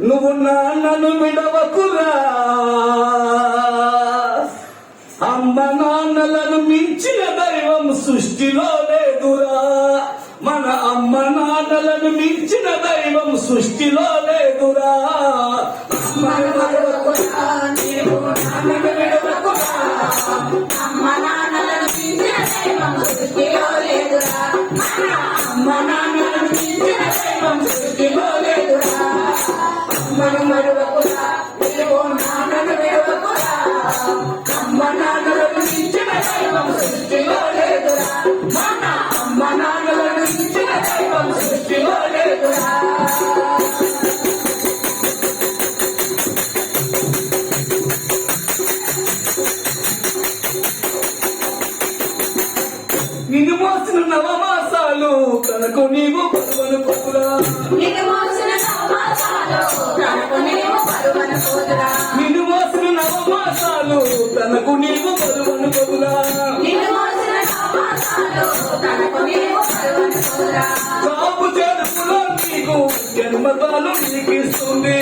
నువ్వు నాన్నను విడవకురా. అమ్మ నాన్నలను మించిన దైవం సృష్టిలో లేదురా. మన అమ్మ నాన్నలను మించిన దైవం సృష్టిలో లేదురా. అమ్మ నాన్నలను మించిన దైవం సృష్టిలో లేదురా అమ్మ నాన్నలను మించిన దైవం సృష్టిలో లేదురా అమ్మను మరువకురా నీవు నాన్నను విడవకురా అమ్మ నాన్నలను మించిన దైవం సృష్టిలో లేదురా మన అమ్మ నాన్నలను మించిన దైవం సృష్టిలో లేదురా నిన్ను మోసిన నిన్ను మోసిన నవమాసాలు తనకు నీవు పరువను పోదురా నిన్ను మోసిన నవమాసాలు తనకు నీవు పరువను పరురా నిన్ను మోసిన నవమాసాలు తనకు నీవు పరువను పోదురా కాపు చేతులో నీకు జన్మతాలు నీకిస్తుంది.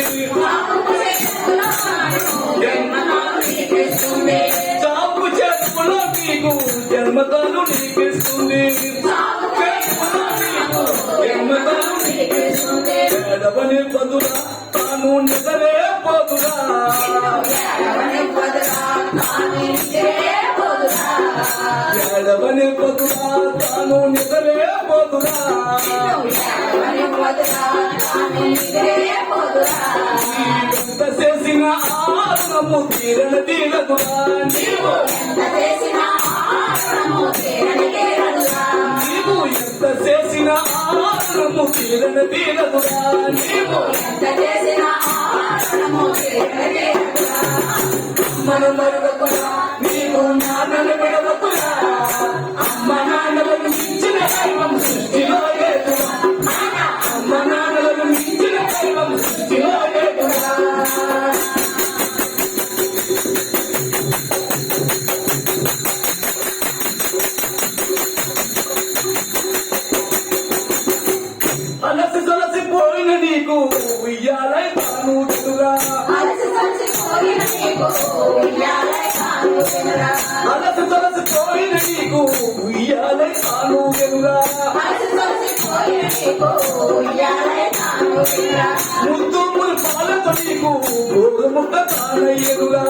ఎడవని పదురా తాను నిజలే పోదురా ఎడవని పదురా తాను పోదురా ఎంత చేసిన ఆరణము తీరన తీరదురా. నీవు ఎంత చేసిన నీవు ఎంత చేసిన ఆనము తీరన తీరదురా. నీవు ఎంత చేసిన ఆహారము తీరదురా. మన మరువకురా నీకు ఉయ్యాలై తాను తిరుగా అలసి సలసి పోయిన నీకు ఉయ్యాలై తాను తిరుగా అలసి సలసి పోయిన నీకు ఉయ్యాలై కాను తినురా ముద్దు మురి పాలతో నీకు గోరుముద్ద తానయ్యరుగా